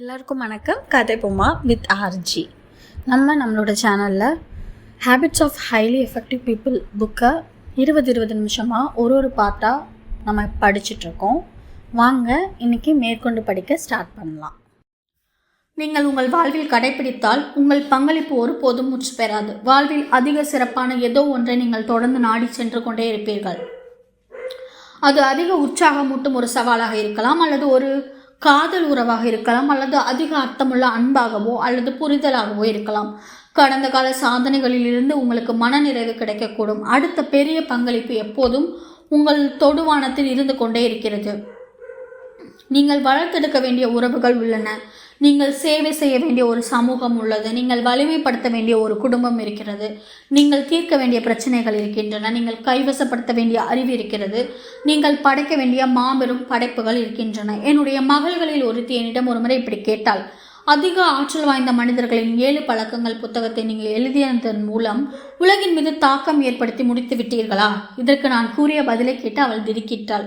எல்லாருக்கும் வணக்கம். கதை பொம்மா வித் ஆர்ஜி நம்ம நம்மளோட சேனலில் habits of highly effective people புக்கை இருபது இருபது நிமிஷமாக ஒரு ஒரு பாட்டாக நம்ம படிச்சிட்ருக்கோம் வாங்க இன்னைக்கு மேற்கொண்டு படிக்க ஸ்டார்ட் பண்ணலாம். நீங்கள் உங்கள் வாழ்வில் கடைபிடித்தால் உங்கள் பங்களிப்பு ஒருபோதும் முற்று பெறாது. வாழ்வில் அதிக சிறப்பான ஏதோ ஒன்றை நீங்கள் தொடர்ந்து நாடி சென்று கொண்டே இருப்பீர்கள். அது அதிக உற்சாகமூட்டும் ஒரு சவாலாக இருக்கலாம் அல்லது ஒரு காதல் உறவாக இருக்கலாம் அல்லது அதிக அர்த்தமுள்ள அன்பாகவோ அல்லது புரிதலாகவோ இருக்கலாம். கடந்த கால சாதனைகளில் இருந்து உங்களுக்கு மனநிறைவு கிடைக்கக்கூடும். அடுத்த பெரிய பங்களிப்பு எப்போதும் உங்கள் தொடுவானத்தில் இருந்து கொண்டே இருக்கிறது. நீங்கள் வளர்த்தெடுக்க வேண்டிய உறவுகள் உள்ளன. நீங்கள் சேவை செய்ய வேண்டிய ஒரு சமூகம் உள்ளது. நீங்கள் வலிமைப்படுத்த வேண்டிய ஒரு குடும்பம் இருக்கிறது. நீங்கள் தீர்க்க வேண்டிய பிரச்சனைகள் இருக்கின்றன. நீங்கள் கைவசப்படுத்த வேண்டிய அறிவு இருக்கிறது. நீங்கள் படைக்க வேண்டிய மாபெரும் படைப்புகள் இருக்கின்றன. என்னுடைய மகள்களில் ஒருத்தி என்னிடம் ஒருமுறை இப்படி கேட்டால் அதிக ஆற்றல் வாய்ந்த மனிதர்களின் ஏழு பழக்கங்கள் புத்தகத்தை நீங்கள் எழுதியதன் மூலம் உலகின் மீது தாக்கம் ஏற்படுத்தி முடித்து விட்டீர்களா? இதற்கு நான் கூறிய பதிலை கேட்டு அவள் திடுக்கிட்டாள்.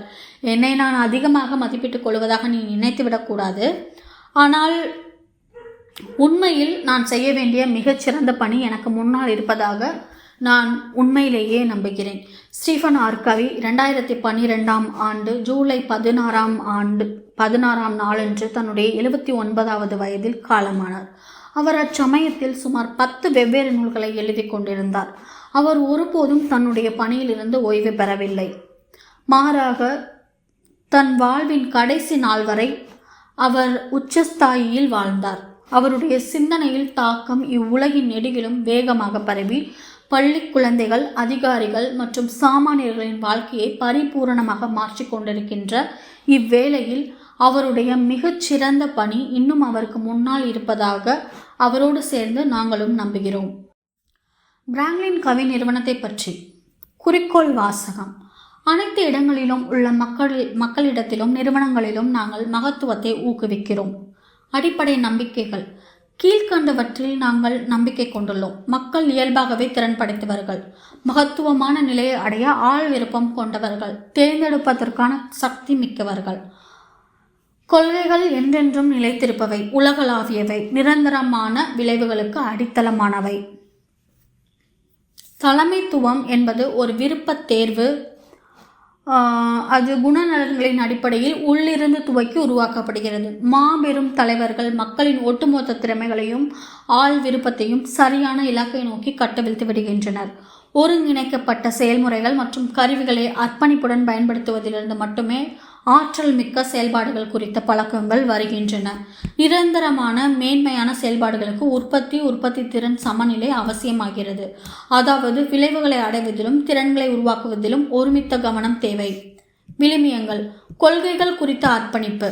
என்னை நான் அதிகமாக மதிப்பிட்டுக் கொள்வதாக நீ நினைத்து விடக்கூடாது ஆனால் உண்மையில் நான் செய்ய வேண்டிய மிகச்சிறந்த பணி எனக்கு முன்னால் இருப்பதாக நான் உண்மையிலேயே நம்புகிறேன். ஸ்டீஃபன் ஆர்கவி ரெண்டாயிரத்தி பன்னிரெண்டாம் ஆண்டு ஜூலை பதினாறாம் ஆண்டு பதினாறாம் நாளன்று தன்னுடைய எழுபத்தி ஒன்பதாவது வயதில் காலமானார். அவர் அச்சமயத்தில் சுமார் பத்து வெவ்வேறு நூல்களை எழுதி கொண்டிருந்தார். அவர் ஒருபோதும் தன்னுடைய பணியிலிருந்து ஓய்வு பெறவில்லை. மாறாக தன் வாழ்வின் கடைசி நாள் வரை அவர் உச்சஸ்தாயியில் வாழ்ந்தார். அவருடைய சிந்தனையில் தாக்கம் இவ்வுலகின் நெடுகிலும் வேகமாக பரவி பள்ளி குழந்தைகள் அதிகாரிகள் மற்றும் சாமானியர்களின் வாழ்க்கையை பரிபூரணமாக மாற்றிக் கொண்டிருக்கின்ற இவ்வேளையில் அவருடைய மிகச்சிறந்த பணி இன்னும் அவருக்கு முன்னால் இருப்பதாக அவரோடு சேர்ந்து நாங்களும் நம்புகிறோம். பிராங்க்லின் கவி நிறுவனத்தை பற்றி குறிக்கோள் வாசகம். அனைத்து இடங்களிலும் உள்ள மக்கள் மக்களிடத்திலும் நிறுவனங்களிலும் நாங்கள் மகத்துவத்தை ஊக்குவிக்கிறோம். அடிப்படை நம்பிக்கைகள். கீழ்கண்டவற்றில் நாங்கள் நம்பிக்கை கொண்டுள்ளோம். மக்கள் இயல்பாகவே திறன் படைத்தவர்கள். மகத்துவமான நிலையை அடைய ஆள் விருப்பம் கொண்டவர்கள். தேர்ந்தெடுப்பதற்கான சக்தி மிக்கவர்கள். கொள்கைகள் என்றென்றும் நிலைத்திருப்பவை. உலகளாவியவை. நிரந்தரமான விளைவுகளுக்கு அடித்தளமானவை. தலைமைத்துவம் என்பது ஒரு விருப்பத் தேர்வு அது குணநலன்களின் அடிப்படையில் உள்ளிருந்து துவக்கி உருவாக்கப்படுகிறது. மாபெரும் தலைவர்கள் மக்களின் ஒட்டுமொத்த திறமைகளையும் ஆள் விருப்பத்தையும் சரியான இலக்கை நோக்கி கட்டவிழ்த்து விடுகின்றனர். ஒருங்கிணைக்கப்பட்ட செயல்முறைகள் மற்றும் கருவிகளை அர்ப்பணிப்புடன் பயன்படுத்துவதிலிருந்து மட்டுமே ஆற்றல் மிக்க செயல்பாடுகள் குறித்த பழக்கங்கள் வருகின்றன. நிரந்தரமான மேன்மையான செயல்பாடுகளுக்கு உற்பத்தி உற்பத்தி திறன் சமநிலை அவசியமாகிறது. அதாவது விளைவுகளை அடைவதிலும் திறன்களை உருவாக்குவதிலும் ஒருமித்த கவனம் தேவை. விளிமியங்கள் கொள்கைகள் குறித்த அர்ப்பணிப்பு.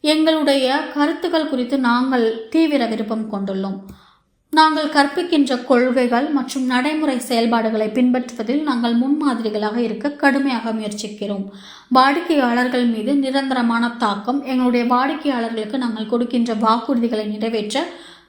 எங்களுடைய கருத்துக்கள் குறித்து நாங்கள் தீவிர விருப்பம் கொண்டுள்ளோம். நாங்கள் கற்பிக்கின்ற கொள்கைகள் மற்றும் நடைமுறை செயல்பாடுகளை பின்பற்றுவதில் நாங்கள் முன்மாதிரிகளாக இருக்க கடுமையாக முயற்சிக்கிறோம். வாடிக்கையாளர்கள் மீது நிரந்தரமான தாக்கம் எங்களுடைய வாடிக்கையாளர்களுக்கு நாங்கள் கொடுக்கின்ற வாக்குறுதிகளை நிறைவேற்ற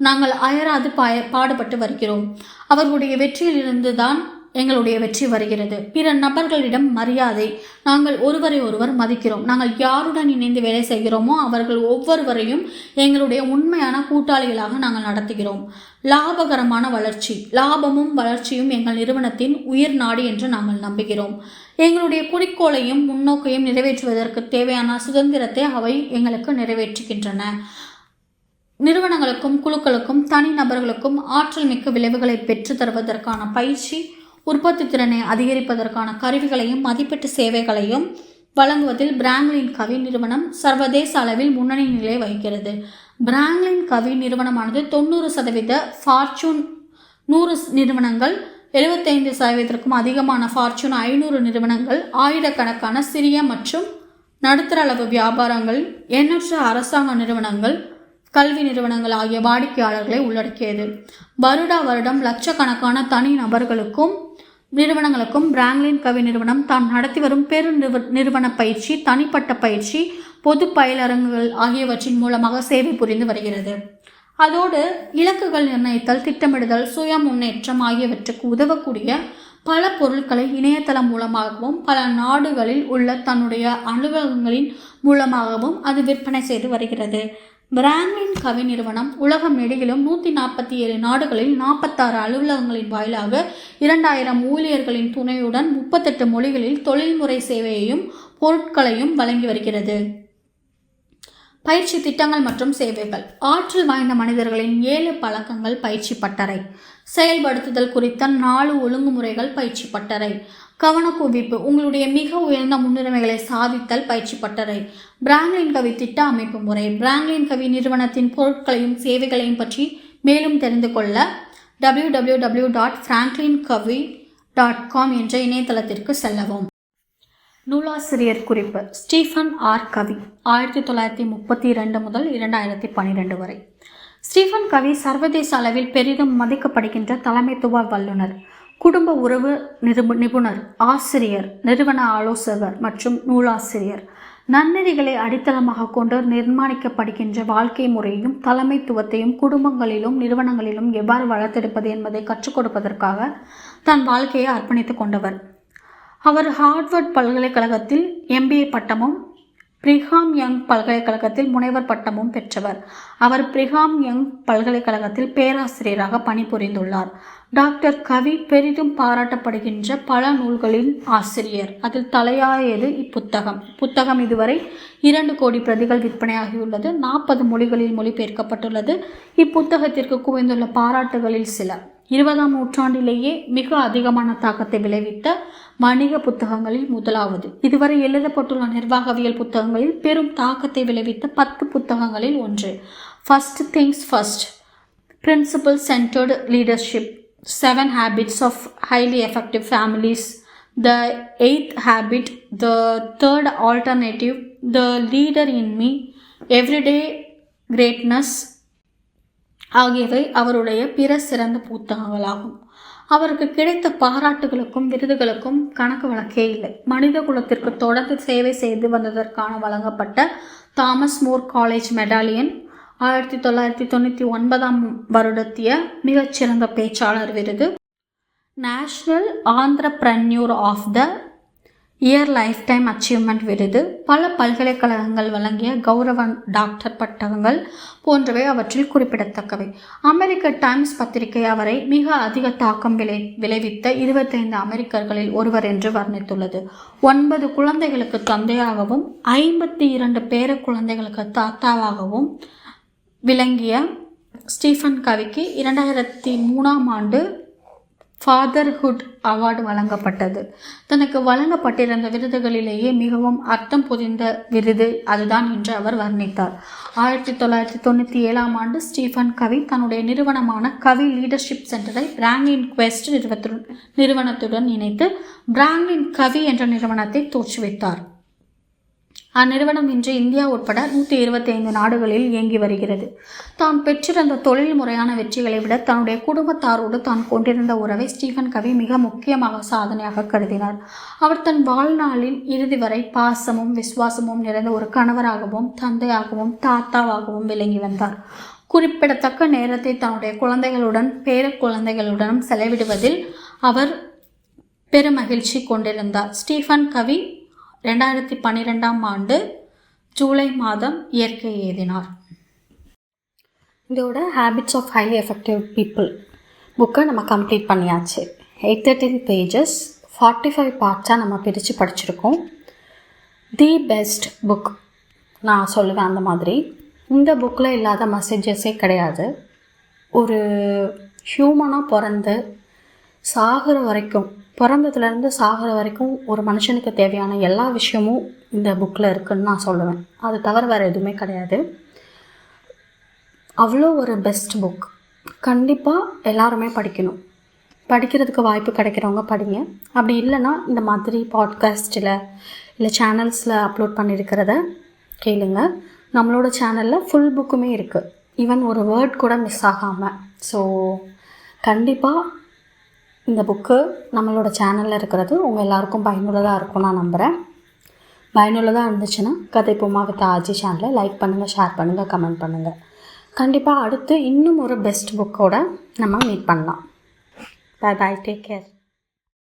நாங்கள் அயராது பாய பாடுபட்டு வருகிறோம். அவர்களுடைய வெற்றியிலிருந்து தான் எங்களுடைய வெற்றி வருகிறது. பிற நபர்களிடம் மரியாதை. நாங்கள் ஒருவரை ஒருவர் மதிக்கிறோம். நாங்கள் யாருடன் இணைந்து வேலை செய்கிறோமோ அவர்கள் ஒவ்வொருவரையும் எங்களுடைய உண்மையான கூட்டாளிகளாக நாங்கள் நடத்துகிறோம். லாபகரமான வளர்ச்சி. லாபமும் வளர்ச்சியும் எங்கள் நிறுவனத்தின் உயிர் நாடி என்று நாங்கள் நம்புகிறோம். எங்களுடைய குறிக்கோளையும் முன்னோக்கையும் நிறைவேற்றுவதற்கு தேவையான சுதந்திரத்தை அவை எங்களுக்கு நிறைவேற்றுகின்றன. நிறுவனங்களுக்கும் குழுக்களுக்கும் தனி நபர்களுக்கும் ஆற்றல் மிக்க விளைவுகளை பெற்று தருவதற்கான பயிற்சி உற்பத்தி திறனை அதிகரிப்பதற்கான கருவிகளையும் மதிப்பீட்டு சேவைகளையும் வழங்குவதில் பிராங்க்லின் கவி நிறுவனம் சர்வதேச அளவில் முன்னணி நிலை வகிக்கிறது. பிராங்க்லின் கவி நிறுவனமானது தொண்ணூறு சதவீத ஃபார்ச்சூன் நூறு நிறுவனங்கள் எழுபத்தைந்து சதவீதத்திற்கும் அதிகமான ஃபார்ச்சூன் ஐநூறு நிறுவனங்கள் ஆயிரக்கணக்கான சிறிய மற்றும் நடுத்தர அளவு வியாபாரங்கள் எண்ணற்ற அரசாங்க நிறுவனங்கள் கல்வி நிறுவனங்கள் ஆகிய வாடிக்கையாளர்களை உள்ளடக்கியது. வருடா வருடம் லட்சக்கணக்கான தனி நபர்களுக்கும் நிறுவனங்களுக்கும் பிராங்க்லின் கவி நிறுவனம் தான் நடத்தி வரும் பெரு நிறுவன பயிற்சி தனிப்பட்ட பயிற்சி பொது பயிலரங்குகள் ஆகியவற்றின் மூலமாக சேவை புரிந்து வருகிறது. அதோடு இலக்குகள் நிர்ணயித்தல் திட்டமிடுதல் சுய முன்னேற்றம் ஆகியவற்றுக்கு உதவக்கூடிய பல பொருட்களை இணையதளம் மூலமாகவும் பல நாடுகளில் உள்ள தன்னுடைய அலுவலகங்களின் மூலமாகவும் அது விற்பனை செய்து வருகிறது. பிராண்ட்லின் கவி நிறுவனம் உலகம் நெடுகிலும் நூற்றி நாற்பத்தி ஏழு நாடுகளில் நாற்பத்தாறு அலுவலகங்களின் வாயிலாக இரண்டாயிரம் ஊழியர்களின் துணையுடன் முப்பத்தெட்டு மொழிகளில் தொழில்முறை சேவையையும் பொருட்களையும் வழங்கி வருகிறது. பயிற்சி திட்டங்கள் மற்றும் சேவைகள். ஆற்றல் வாய்ந்த மனிதர்களின் ஏழு பழக்கங்கள் பயிற்சி பட்டறை. செயல்படுத்துதல் குறித்த நாலு ஒழுங்குமுறைகள் பயிற்சி பட்டறை. கவனக்குவிப்பு உங்களுடைய மிக உயர்ந்த முன்னுரிமைகளை சாதித்தல் பயிற்சி பட்டறை பிராங்க்லின் கவி திட்ட அமைப்பு முறை. பிராங்க்லின் கவி நிறுவனத்தின் பொருட்களையும் சேவைகளையும் பற்றி மேலும் தெரிந்து கொள்ள W W W dot Franklin Covey dot com என்ற இணையதளத்திற்கு செல்லவும். நூலாசிரியர் குறிப்பு. Stephen R. கவி ஆயிரத்தி தொள்ளாயிரத்தி முப்பத்தி இரண்டு முதல் இரண்டாயிரத்தி பன்னிரெண்டு வரை. ஸ்டீஃபன் கவி சர்வதேச அளவில் பெரிதும் மதிக்கப்படுகின்ற தலைமைத்துவ வல்லுனர் குடும்ப உறவு நிருப நிபுணர் ஆசிரியர் நிறுவன ஆலோசகர் மற்றும் நூலாசிரியர். நன்னெறிகளை அடித்தளமாக கொண்டு நிர்மாணிக்கப்படுகின்ற வாழ்க்கை முறையும் தலைமைத்துவத்தையும் குடும்பங்களிலும் நிறுவனங்களிலும் எவ்வாறு வளர்த்தெடுப்பது என்பதை கற்றுக் கொடுப்பதற்காக தன் வாழ்க்கையை அர்ப்பணித்துக் கொண்டவர். அவர் ஹார்வர்ட் பல்கலைக்கழகத்தில் எம்பிஏ பட்டமும் பிரிகாம் யங் பல்கலைக்கழகத்தில் முனைவர் பட்டமும் பெற்றவர். அவர் பிரிகாம் யங் பல்கலைக்கழகத்தில் பேராசிரியராக பணிபுரிந்துள்ளார். டாக்டர் கவி பெரிதும் பாராட்டப்படுகின்ற பல நூல்களின் ஆசிரியர். அதில் தலையாயது இப்புத்தகம். புத்தகம் இதுவரை இரண்டு கோடி பிரதிகள் விற்பனையாகியுள்ளது. நாற்பது மொழிகளில் மொழிபெயர்க்கப்பட்டுள்ளது. இப்புத்தகத்திற்கு குவிந்துள்ள பாராட்டுகளில் சில இருபதாம் நூற்றாண்டிலேயே மிக அதிகமான தாக்கத்தை விளைவித்த வணிக புத்தகங்களில் முதலாவது. இதுவரை எழுதப்பட்டுள்ள நிர்வாகவியல் புத்தகங்களில் பெரும் தாக்கத்தை விளைவித்த பத்து புத்தகங்களில் ஒன்று. First things first principle centred leadership seven habits of highly effective families the eighth habit the third alternative the leader in me everyday greatness ஆகியவை அவருடைய பிற சிறந்த புத்தகங்களாகும். அவருக்கு கிடைத்த பாராட்டுகளுக்கும் விருதுகளுக்கும் கணக்கு வழக்கே இல்லை. மனித குலத்திற்கு தொடர்ந்து சேவை செய்து வந்ததற்கான வழங்கப்பட்ட தாமஸ் மோர் காலேஜ் மெடாலியன் ஆயிரத்தி தொள்ளாயிரத்தி தொண்ணூற்றி ஒன்பதாம் வருடத்திய மிகச்சிறந்த பேச்சாளர் விருது. National entrepreneur of the year lifetime achievement விருது. பல பல்கலைக்கழகங்கள் வழங்கிய கௌரவ டாக்டர் பட்டகங்கள் போன்றவை அவற்றில் குறிப்பிடத்தக்கவை. அமெரிக்க டைம்ஸ் பத்திரிகை அவரை மிக அதிக தாக்கம் விளை விளைவித்த இருபத்தைந்து அமெரிக்கர்களில் ஒருவர் என்று வர்ணித்துள்ளது. ஒன்பது குழந்தைகளுக்கு தந்தையாகவும் ஐம்பத்தி இரண்டு பேர குழந்தைகளுக்கு தாத்தாவாகவும் விளங்கிய ஸ்டீஃபன் கவிக்கு இரண்டாயிரத்தி மூணாம் ஆண்டு ஃபாதர்ஹுட் அவார்டு வழங்கப்பட்டது. தனக்கு வழங்கப்பட்டிருந்த விருதுகளிலேயே மிகவும் அர்த்தம் புரிந்த விருது அதுதான் என்று அவர் வர்ணித்தார். ஆயிரத்தி தொள்ளாயிரத்தி தொண்ணூற்றி ஏழாம் ஆண்டு ஸ்டீஃபன் கவி தன்னுடைய நிறுவனமான கவி லீடர்ஷிப் சென்டரை பிராங்க்லின் குவெஸ்ட் நிறுவனத்துடன் நிறுவனத்துடன் இணைத்து பிராங்க்லின் கவி என்ற நிறுவனத்தை தோற்றுவித்தார். அந்நிறுவனம் இன்று இந்தியா உட்பட நூற்றி இருபத்தி ஐந்து நாடுகளில் இயங்கி வருகிறது. தான் பெற்றிருந்த தொழில் முறையான வெற்றிகளை விட தன்னுடைய குடும்பத்தாரோடு தான் கொண்டிருந்த உறவை ஸ்டீஃபன் கவி மிக முக்கியமாக சாதனையாக கருதினார். அவர் தன் வாழ்நாளில் இறுதி வரை பாசமும் விசுவாசமும் நிறைந்த ஒரு கணவராகவும் தந்தையாகவும் தாத்தாவாகவும் விளங்கி வந்தார். குறிப்பிடத்தக்க நேரத்தை தன்னுடைய குழந்தைகளுடன் பேர குழந்தைகளுடனும் செலவிடுவதில் அவர் பெருமகிழ்ச்சி கொண்டிருந்தார். ஸ்டீஃபன் கவி ரெண்டாயிரத்தி பன்னிரெண்டாம் ஆண்டு ஜூலை மாதம் இயற்கை எழுதினார். இதோட habits of highly effective people புக்கை நம்ம கம்ப்ளீட் பண்ணியாச்சு. Eight thirteen pages forty five பார்ட்ஸாக நம்ம பிரித்து படிச்சிருக்கோம். தி பெஸ்ட் புக் நான் சொல்லுவேன் அந்த மாதிரி. இந்த புக்கில் இல்லாத மெசேஜஸே கிடையாது. ஒரு ஹியூமனாக பிறந்து சாகிற வரைக்கும் பிறந்ததுலேருந்து சாகிற வரைக்கும் ஒரு மனுஷனுக்கு தேவையான எல்லா விஷயமும் இந்த புக்கில் இருக்குதுன்னு நான் சொல்லுவேன். அது தவிர வேறு எதுவுமே கிடையாது. அவ்வளோ ஒரு பெஸ்ட் புக் கண்டிப்பாக எல்லாருமே படிக்கணும். படிக்கிறதுக்கு வாய்ப்பு கிடைக்கிறவங்க படிங்க. அப்படி இல்லைன்னா இந்த மாதிரி பாட்காஸ்ட்டில் இல்லை சேனல்ஸில் அப்லோட் பண்ணியிருக்கிறத கேளுங்க. நம்மளோட சேனலில் ஃபுல் புக்குமே இருக்குது ஈவன் ஒரு வேர்ட் கூட மிஸ் ஆகாமல் ஸோ கண்டிப்பாக இந்த புக்கு நம்மளோட சேனலில் இருக்கிறது. உங்கள் எல்லாருக்கும் பயனுள்ளதாக இருக்கும் நான் நம்புகிறேன் பயனுள்ளதாக இருந்துச்சுன்னா கதை பொம்மா வித் ஆஜி சேனலை லைக் பண்ணுங்கள் ஷேர் பண்ணுங்கள் கமெண்ட் பண்ணுங்கள் கண்டிப்பாக அடுத்து இன்னும் ஒரு பெஸ்ட் புக்கோட நம்ம மீட் பண்ணலாம். பாய் பாய் டேக் கேர்